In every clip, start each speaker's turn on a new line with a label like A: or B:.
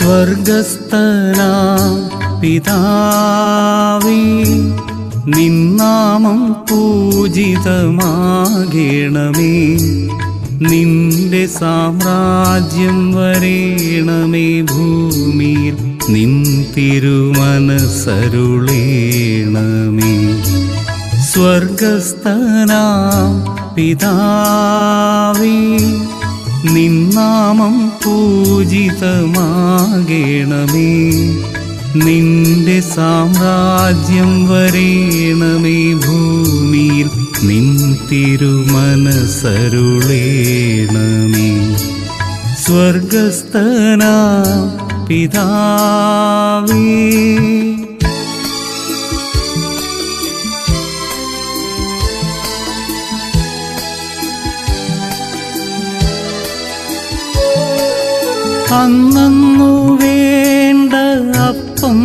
A: സ്വർഗസ്ഥനാ പിതാവേ നിന്നാമം പൂജിതമാകണമേ. നിന്റെ സാമ്രാജ്യം വരേണമേ ഭൂമിയിൽ. നിൻ തിരുമനസരുളേണമേ സ്വർഗസ്ഥനാം പിതാവേ നിന്നാമം പൂജിതമാകേണമേ. നിന്റെ സാമ്രാജ്യം വരേണമേ ഭൂമിയിൽ. നിൻ തിരുമനസരുളേണമേ സ്വർഗസ്ഥന പിതാവേ. അന്നു വേണ്ട അപ്പം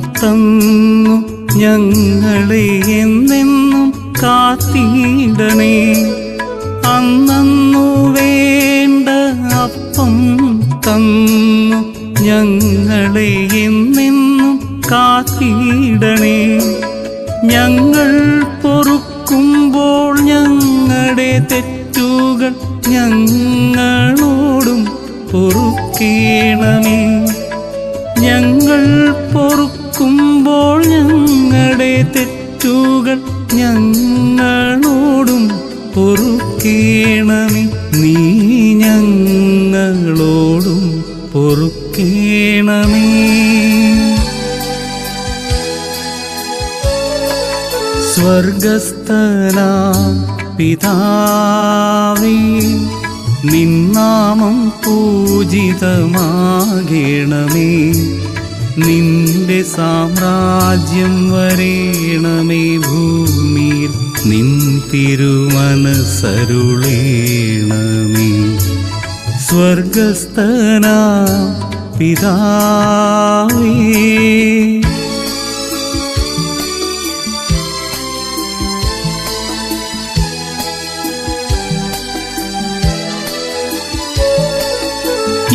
A: തന്നു. ഞങ്ങളെ എന്നെന്നും കാത്തിടണേ. അന്നു വേണ്ട അപ്പം തന്നു. ഞങ്ങളെ എന്നെന്നും കാത്തിടണേ. പൊറുക്കേണമേ ഞങ്ങൾ പൊറുക്കുമ്പോൾ ഞങ്ങളുടെ തെറ്റുകൾ ഞങ്ങളോടും പൊറുക്കേണമേ. നീ ഞങ്ങളോടും പൊറുക്കേണമേ. സ്വർഗസ്ഥനാ പിതാവേ നിന്നാമം പൂജിതമാകണമേ. നിന്റെ സാമ്രാജ്യം വരേണമേ ഭൂമിയിൽ. നിൻ തിരുമനസരുളേണമേ സ്വർഗസ്ഥന പിതാവേ.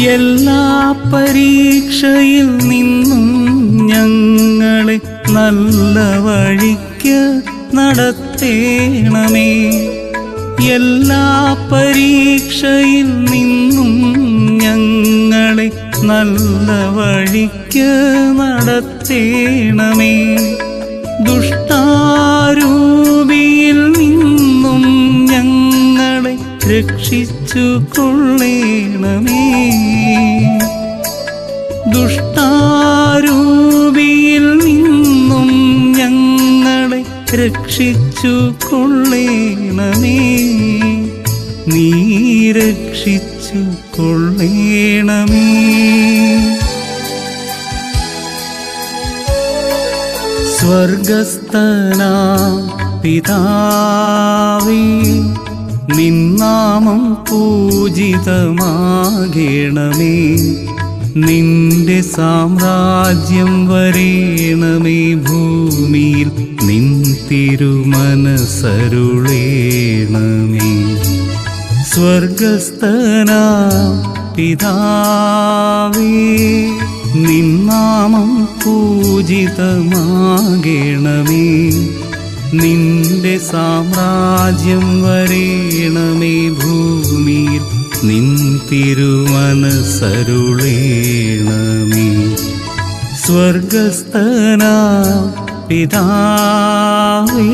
A: എല്ലാ പരീക്ഷയിൽ നിന്നും ഞങ്ങളെ നല്ല വഴിക്ക് നടത്തേണമേ. എല്ലാ പരീക്ഷയിൽ നിന്നും ഞങ്ങളെ നല്ല വഴിക്ക് നടത്തേണമേ. കൊള്ളേണമേ. ദുഷ്ടാരൂപിയിൽ നിന്നും ഞങ്ങളെ രക്ഷിച്ചു കൊള്ളേണമേ. നീ രക്ഷിച്ചു കൊള്ളേണമേ. സ്വർഗസ്ഥന പിതാവേ നിന്നാമം പൂജിതമാകണമേ. നിന്റെ സാമ്രാജ്യം വരേണമേ ഭൂമിയിൽ നിൻ തിരുമനസരുളേണമേ സ്വർഗസ്ഥന പിതാവേ നിന്നാമം പൂജിതമാകണമേ. നിന്റെ സാമ്രാജ്യം വരേണമേ ഭൂമിയിൽ. നിൻ തിരുമനസരുളേണമേ സ്വർഗസ്ഥനാ പിതാവേ.